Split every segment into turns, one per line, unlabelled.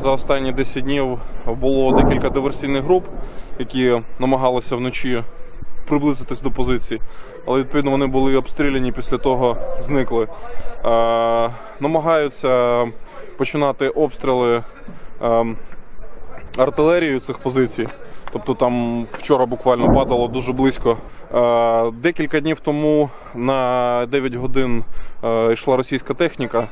За останні 10 днів було декілька диверсійних груп, які намагалися вночі приблизитись до позицій, але відповідно вони були обстріляні після того зникли. Е, намагаються починати обстріли е, артилерією цих позицій. Тобто там вчора буквально падало дуже близько. Е, Декілька днів тому на 9 годин е, йшла російська техніка,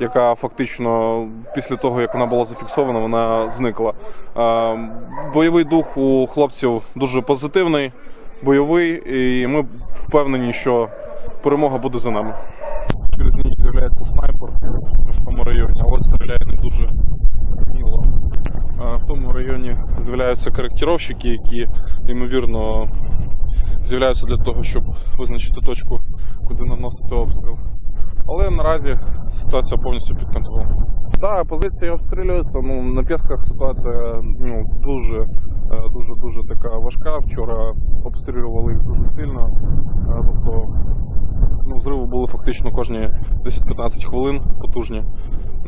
яка фактично після того, як вона була зафіксована, вона зникла. Бойовий дух у хлопців дуже позитивний, бойовий, і ми впевнені, що перемога буде за нами. Через ніч з'являється снайпер в тому районі, але стріляє не дуже вміло. В тому районі з'являються коректировщики, які ймовірно з'являються для того, щоб визначити точку, куди наносити обстріл. Але наразі ситуація повністю під контролем. Так, позиції обстрілюються. Ну, на Пєсках ситуація ну, дуже, е, дуже, дуже така важка. Вчора обстрілювали їх дуже сильно. Е, Тобто ну, зриви були фактично кожні 10-15 хвилин потужні.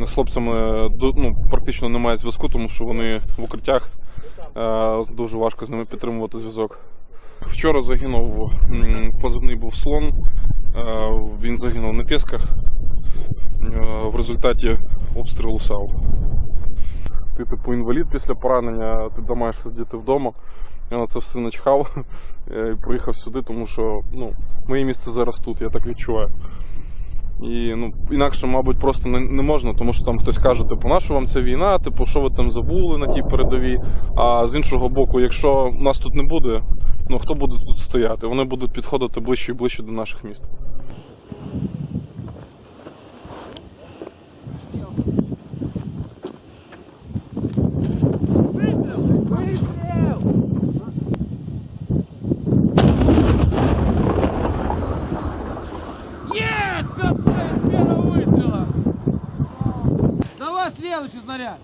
З хлопцями ну, практично немає зв'язку, тому що вони в укриттях. Е, Дуже важко з ними підтримувати зв'язок. Вчора загинув позивний був слон. Е, Він загинув на Пєсках е, в результаті обстрілу САУ. Ти типу інвалід після поранення, ти маєш сидіти вдома. Я на це все начхав е, і приїхав сюди, тому що ну, моє місце зараз тут, я так відчуваю. І ну, інакше, мабуть, просто не, не можна, тому що там хтось каже, типу, наша вам ця війна, типу, що ви там забули на тій передовій. А з іншого боку, якщо нас тут не буде, ну хто буде тут стояти? Вони будуть підходити ближче і ближче до наших міст.
Есть! Красавец с первого выстрела! Давай следующий снаряд!